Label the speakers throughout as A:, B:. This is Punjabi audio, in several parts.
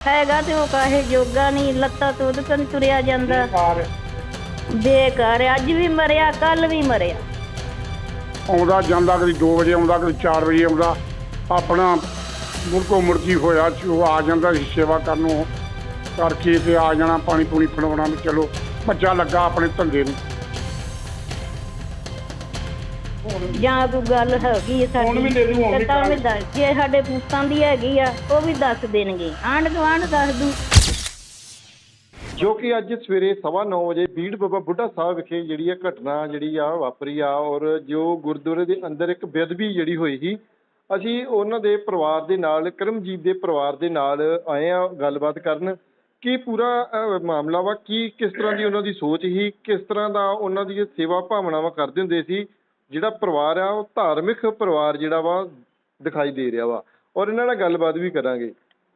A: ਹੈਗਾ ਤੇ ਉਹ ਕਾਹੇ ਜੋਗਾ ਨਹੀਂ ਲੱਤਾਂ ਤੋਂ ਉਹਦੇ ਤੋਂ ਨੀ ਤੁਰਿਆ ਜਾਂਦਾ। ਬੇਕਾਰ ਹੈ। ਅੱਜ ਵੀ ਮਰਿਆ ਕੱਲ ਵੀ ਮਰਿਆ।
B: ਆਉਂਦਾ ਜਾਂਦਾ ਕਦੀ 2 ਵਜੇ ਆਉਂਦਾ ਕਦੀ 4 ਵਜੇ ਆਉਂਦਾ। ਆਪਣਾ ਮੁਰਕੋ ਮੁਰਕੀ ਹੋਇਆ ਸੀ ਉਹ ਆ ਜਾਂਦਾ ਸੀ ਸੇਵਾ ਕਰਨ ਨੂੰ। ਕਰਕੇ ਤੇ ਆ ਜਾਣਾ ਪਾਣੀ ਪੂਣੀ ਫੜਾਉਣਾ ਵੀ ਚਲੋ। ਬੱਚਾ ਲੱਗਾ ਆਪਣੇ ਧੰਦੇ ਨੂੰ।
A: ਜਾਂ ਕੋਈ ਗੱਲ ਹੈਗੀ ਹੈ ਸਾਡੀ ਤੇ ਤਾਂ ਵੀ। ਦੱਸ ਜੇ ਸਾਡੇ ਪੁੱਤਾਂ ਦੀ ਹੈਗੀ ਆ ਉਹ ਵੀ ਦੱਸ ਦੇਣਗੇ। ਆਂਢ ਗੁਆਂਢ ਦੱਸ ਦੂ।
C: ਜੋ ਕਿ ਅੱਜ ਸਵੇਰੇ ਸਵਾ ਨੌ ਵਜੇ ਬੀੜ ਬਾਬਾ ਬੁੱਢਾ ਸਾਹਿਬ ਵਿਖੇ ਜਿਹੜੀ ਆ ਘਟਨਾ ਜਿਹੜੀ ਆ ਵਾਪਰੀ ਆ ਔਰ ਜੋ ਗੁਰਦੁਆਰੇ ਦੇ ਅੰਦਰ ਇੱਕ ਬੇਅਦਬੀ ਜਿਹੜੀ ਹੋਈ ਸੀ ਅਸੀਂ ਉਹਨਾਂ ਦੇ ਪਰਿਵਾਰ ਦੇ ਨਾਲ ਕਰਮਜੀਤ ਦੇ ਪਰਿਵਾਰ ਦੇ ਨਾਲ ਆਏ ਆ ਗੱਲਬਾਤ ਕਰਨ। ਕੀ ਪੂਰਾ ਮਾਮਲਾ ਵਾ? ਕੀ ਕਿਸ ਤਰ੍ਹਾਂ ਦੀ ਉਹਨਾਂ ਦੀ ਸੋਚ ਸੀ? ਕਿਸ ਤਰ੍ਹਾਂ ਦਾ ਉਹਨਾਂ ਦੀ ਸੇਵਾ ਭਾਵਨਾਵਾਂ ਕਰਦੇ ਹੁੰਦੇ ਸੀ? ਜਿਹੜਾ ਪਰਿਵਾਰ ਆ ਉਹ ਧਾਰਮਿਕ ਪਰਿਵਾਰ ਜਿਹੜਾ ਵਾ ਦਿਖਾਈ ਦੇ ਰਿਹਾ ਵਾ। ਔਰ ਇਹਨਾਂ ਨਾਲ ਗੱਲਬਾਤ ਵੀ ਕਰਾਂਗੇ।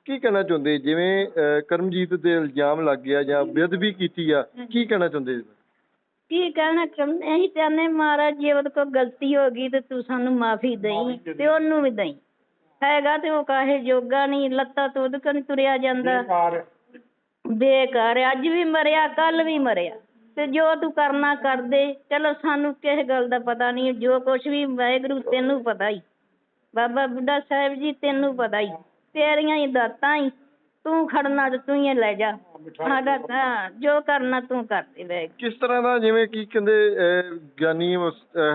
C: ਕੀ ਕਹਿਣਾ ਚਾਹੁੰਦੇ? ਜਿਵੇਂ ਕਰਮਜੀਤ ਦੇ ਇਲਜ਼ਾਮ ਲੱਗ ਗਿਆ ਜਾਂ ਬੇਅਦਬੀ ਕੀਤੀ ਆ ਕੀ ਕਹਿਣਾ ਚਾਹੁੰਦੇ
A: ਕੀ ਕਹਿਣਾ ਚਾਹੁੰਦੇ? ਅਸੀਂ ਚਾਹੁੰਦੇ ਮਹਾਰਾਜ ਜੇ ਉਹਦੇ ਕੋਲ ਗਲਤੀ ਹੋ ਗਈ ਤੇ ਤੂੰ ਸਾਨੂੰ ਮਾਫੀ ਦੇਈ ਤੇ ਉਹਨੂੰ ਵੀ ਦੇਈ। ਹੈਗਾ ਤੇ ਉਹ ਕਾਹੇ ਜੋਗਾ ਨਹੀਂ ਲੱਤਾਂ ਤੋਂ ਉਹਦੇ ਕੋਲ ਨੀ ਤੁਰਿਆ ਜਾਂਦਾ। ਬੇਕਾਰ। ਅੱਜ ਵੀ ਮਰਿਆ ਕੱਲ ਵੀ ਮਰਿਆ। ਤੇ ਜੋ ਤੂੰ ਕਰਨਾ ਕਰ ਦੇ। ਚਲੋ ਸਾਨੂੰ ਕਿਸੇ ਗੱਲ ਦਾ ਪਤਾ ਨਹੀਂ ਜੋ ਕੁਛ ਵੀ ਵਾਹਿਗੁਰੂ ਤੈਨੂੰ ਪਤਾ ਹੀ ਬਾਬਾ ਬੁੱਢਾ ਸਾਹਿਬ ਜੀ ਤੈਨੂੰ ਪਤਾ ਹੀ ਤੇਰੀਆਂ ਹੀ ਦਾਤਾਂ ਹੀ ਤੂੰ ਖੜਨਾ ਤੇ ਤੂੰ ਹੀ ਲੈ ਜਾ। ਸਾਡਾ ਤਾਂ ਜੋ ਕਰਨਾ ਤੂੰ ਕਰ ਦੇ ਵੈਗ
C: ਕਿਸ ਤਰ੍ਹਾਂ ਦਾ ਜਿਵੇਂ ਕੀ ਕਹਿੰਦੇ ਅਹ, ਗਿਆਨੀ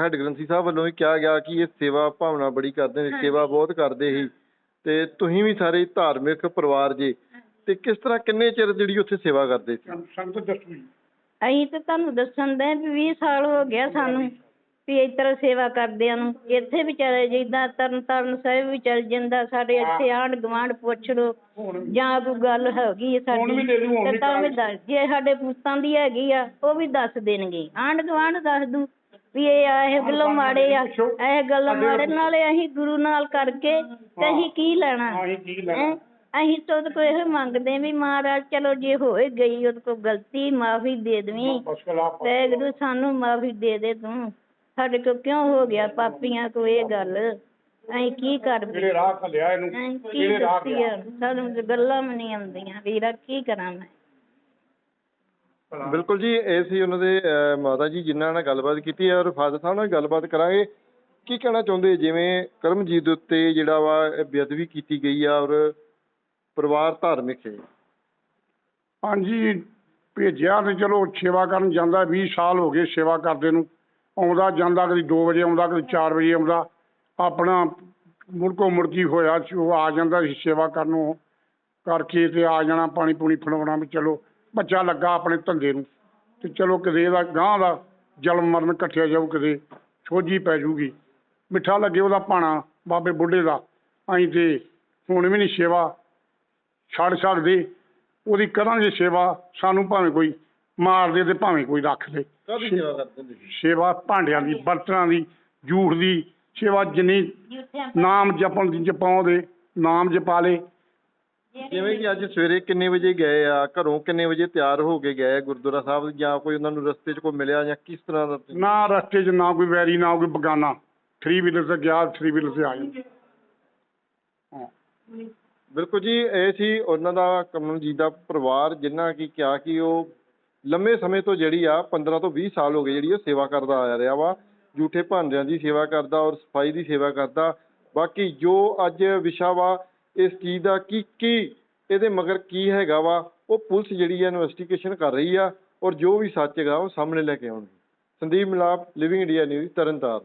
C: ਹੈਡ ਗ੍ਰੰਥੀ ਸਾਹਿਬ ਵੱਲੋਂ ਵੀ ਕਿਹਾ ਗਿਆ ਕਿ ਇਹ ਸੇਵਾ ਭਾਵਨਾ ਬੜੀ ਕਰਦੇ ਨੇ ਸੇਵਾ ਬਹੁਤ ਕਰਦੇ ਸੀ। ਤੇ ਤੁਸੀਂ ਵੀ ਸਾਰੇ ਧਾਰਮਿਕ ਪਰਿਵਾਰ ਜੇ। ਤੇ ਕਿਸ ਤਰ੍ਹਾਂ ਕਿੰਨੇ ਚਿਰ ਜਿਹੜੀ ਉੱਥੇ ਸੇਵਾ ਕਰਦੇ ਸੀ?
B: ਸੰਤ ਦੱਸੂ ਜੀ
A: ਅਸੀਂ ਤੇ ਤੁਹਾਨੂੰ ਦੱਸਣ ਦੇ ਵੀ 20 ਸਾਲ ਹੋ ਗਿਆ ਸਾਨੂੰ ਵੀ ਇਸ ਤਰ੍ਹਾਂ ਸੇਵਾ ਕਰਦਿਆਂ ਨੂੰ। ਇੱਥੇ ਵੀ ਚਲੇ ਜਾਈਦਾ ਤਰਨ ਤਾਰਨ ਸਾਹਿਬ ਵੀ ਚਲ ਜਾਂਦਾ ਸਾਡੇ ਇੱਥੇ ਆਂਢ ਗੁਆਂਢ ਪੁੱਛ ਲੋ ਜਾਂ ਕੋਈ ਗੱਲ ਹੈਗੀ ਹੈ ਸਾਡੀ ਤੇ ਤਾਂ ਵੀ। ਦੱਸ ਜੇ ਸਾਡੇ ਪੁੱਤਾਂ ਦੀ ਹੈਗੀ ਆ ਉਹ ਵੀ ਦੱਸ ਦੇਣਗੇ। ਆਂਢ ਗੁਆਂਢ ਦੱਸ ਦੂ ਵੀ ਇਹ ਆ ਇਹ ਗੱਲੋਂ ਮਾੜੇ ਆ ਇਹ ਗੱਲੋਂ ਮਾੜੇ ਨਾਲੇ ਅਸੀਂ ਗੁਰੂ ਨਾਲ ਕਰਕੇ ਤੇ ਅਸੀਂ ਕੀ ਲੈਣਾ?
B: ਅਸੀਂ ਕੀ
A: ਹੈਂ? ਅਸੀਂ ਤਾਂ ਉਹਦੇ ਕੋਲ ਇਹ ਮੰਗਦੇ ਵੀ ਮਹਾਰਾਜ ਚਲੋ ਜੇ ਹੋਏ ਗਈ ਉਹਦੇ ਕੋਲ ਗਲਤੀ ਮਾਫੀ ਦੇ ਦੇਵੀਂ। ਵਾਹਿਗੁਰੂ ਸਾਨੂੰ ਮਾਫੀ ਦੇ ਦੇ ਤੂੰ। ਸਾਡੇ ਕੋ ਕਿਉਂ ਹੋ ਗਿਆ ਪਾਪੀਆਂ ਕੋ ਇਹ ਗੱਲ? ਅਸੀਂ ਕੀ ਕਰ
B: ਜਿਹੜੇ ਰਾਹ ਖਲਿਆ ਇਹਨੂੰ
A: ਅਸੀਂ ਕੀ
B: ਕਿਹੜੇ ਰਾਹ
A: ਦੱਸੀਏ? ਹੁਣ? ਸਾਨੂੰ ਤਾਂ ਗੱਲਾਂ ਵੀ ਨਹੀਂ ਆਉਂਦੀਆਂ ਵੀਰਾ ਕੀ ਕਰਾਂ ਮੈਂ?
C: ਬਿਲਕੁਲ ਜੀ ਇਹ ਸੀ ਉਹਨਾਂ ਦੇ ਅਹ, ਮਾਤਾ ਜੀ ਜਿਨ੍ਹਾਂ ਨਾਲ ਗੱਲਬਾਤ ਕੀਤੀ ਹੈ ਔਰ ਫਾਦਰ ਸਾਹਿਬ ਨਾਲ ਗੱਲਬਾਤ ਕਰਾਂਗੇ। ਕੀ ਕਹਿਣਾ ਚਾਹੁੰਦੇ? ਜਿਵੇਂ ਕਰਮਜੀਤ ਦੇ ਉੱਤੇ ਜਿਹੜਾ ਵਾ ਇਹ ਬੇਅਦਬੀ ਕੀਤੀ ਗਈ ਆ ਔਰ ਪਰਿਵਾਰ ਧਾਰਮਿਕ ਹੈ?
B: ਹਾਂਜੀ, ਭੇਜਿਆ ਤੇ ਚਲੋ ਸੇਵਾ ਕਰਨ ਜਾਂਦਾ 20 ਸਾਲ ਹੋ ਗਏ ਸੇਵਾ ਕਰਦੇ ਨੂੰ। ਆਉਂਦਾ ਜਾਂਦਾ ਕਦੀ 2 ਵਜੇ, ਆਉਂਦਾ ਕਦੀ 4 ਵਜੇ, ਆਉਂਦਾ। ਆਪਣਾ ਮੁਰਕੋ ਮੁਰਕੀ ਹੋਇਆ ਸੀ ਉਹ ਆ ਜਾਂਦਾ ਸੀ ਸੇਵਾ ਕਰਨ ਨੂੰ। ਕਰਕੇ ਤੇ ਆ ਜਾਣਾ, ਪਾਣੀ ਪੂਣੀ ਫੜਾਉਣਾ ਵੀ ਚਲੋ, ਬੱਚਾ ਲੱਗਾ ਆਪਣੇ ਧੰਦੇ ਨੂੰ। ਤੇ ਚਲੋ ਕਿਤੇ ਇਹਦਾ ਗਾਂ ਦਾ ਜਲਮ ਮਰਨ ਇਕੱਠਿਆ ਜਾਊ, ਕਿਤੇ ਸੋਝੀ ਪੈ ਜੂਗੀ। ਮਿੱਠਾ ਲੱਗੇ ਉਹਦਾ ਭਾਣਾ, ਬਾਬੇ ਬੁੱਢੇ ਦਾ। ਅਸੀਂ ਤੇ ਹੁਣ ਵੀ ਨਹੀਂ ਸੇਵਾ ਛੱਡ ਸਕਦੇ ਉਹਦੀ ਕਰਾਂਗੇ ਸੇਵਾ ਸਾਨੂੰ ਭਾਵੇਂ ਕੋਈ ਮਾਰ ਦੇ ਤੇ ਭਾਵੇਂ ਕੋਈ ਰੱਖ ਦੇ।
C: ਕਾਹਦੀ ਸੇਵਾ ਕਰਦੇ ਹੁੰਦੇ ਸੀ?
B: ਸੇਵਾ ਭਾਂਡਿਆਂ ਦੀ ਬਰਤਨਾਂ ਦੀ ਜੂਠ ਦੀ ਸੇਵਾ ਜਿੰਨੀ ਨਾਮ ਜਪਣ ਦੀ ਜਪਾਉ ਦੇ ਨਾਮ ਜਪਾ ਲੇ।
C: ਜਿਵੇਂ ਕਿ ਅੱਜ ਸਵੇਰੇ ਕਿੰਨੇ ਵਜੇ ਗਏ ਆ ਘਰੋਂ ਕਿੰਨੇ ਵਜੇ ਤਿਆਰ ਹੋ ਕੇ ਗਏ ਆ ਗੁਰਦੁਆਰਾ ਸਾਹਿਬ ਜਾਂ ਕੋਈ ਉਹਨਾਂ ਨੂੰ ਰਸਤੇ 'ਚ ਕੋਈ ਮਿਲਿਆ ਜਾਂ ਕਿਸ ਤਰ੍ਹਾਂ ਦਾ
B: ਨਾ ਰਸਤੇ 'ਚ ਨਾ ਕੋਈ ਵੈਰੀ ਨਾ ਕੋਈ ਬਗਾਨਾ। ਥਰੀ ਵੀਲਰ ਤੇ ਗਿਆ ਥਰੀ ਵੀਲਰ ਤੇ ਆ ਜਾਂਦਾ ਹਾਂ।
C: ਬਿਲਕੁਲ ਜੀ, ਇਹ ਸੀ ਉਹਨਾਂ ਦਾ ਕਮਲਜੀਤ ਦਾ ਪਰਿਵਾਰ ਜਿਨ੍ਹਾਂ ਕੀ ਕਿਹਾ ਕਿ ਉਹ ਲੰਮੇ ਸਮੇਂ ਤੋਂ ਜਿਹੜੀ ਆ 15 ਤੋਂ 20 ਸਾਲ ਹੋ ਗਏ ਜਿਹੜੀ ਉਹ ਸੇਵਾ ਕਰਦਾ ਆ ਰਿਹਾ ਵਾ। ਝੂਠੇ ਭਾਂਡਿਆਂ ਦੀ ਸੇਵਾ ਕਰਦਾ ਔਰ ਸਫ਼ਾਈ ਦੀ ਸੇਵਾ ਕਰਦਾ। ਬਾਕੀ ਜੋ ਅੱਜ ਵਿਸ਼ਾ ਵਾ, ਇਸ ਚੀਜ਼ ਦਾ ਕੀ ਕੀ ਇਹਦੇ ਮਗਰ ਕੀ ਹੈਗਾ ਵਾ, ਉਹ ਪੁਲਿਸ ਜਿਹੜੀ ਆ ਇਨਵੈਸਟੀਗੇਸ਼ਨ ਕਰ ਰਹੀ ਆ ਔਰ ਜੋ ਵੀ ਸੱਚ ਹੈਗਾ ਉਹ ਸਾਹਮਣੇ ਲੈ ਕੇ ਆਉਣਗੇ। ਸੰਦੀਪ ਮਿਲਾਪ ਲਿਵਿੰਗ ਇੰਡੀਆ ਨਿਊਜ਼ ਤਰਨਤਾਰਨ।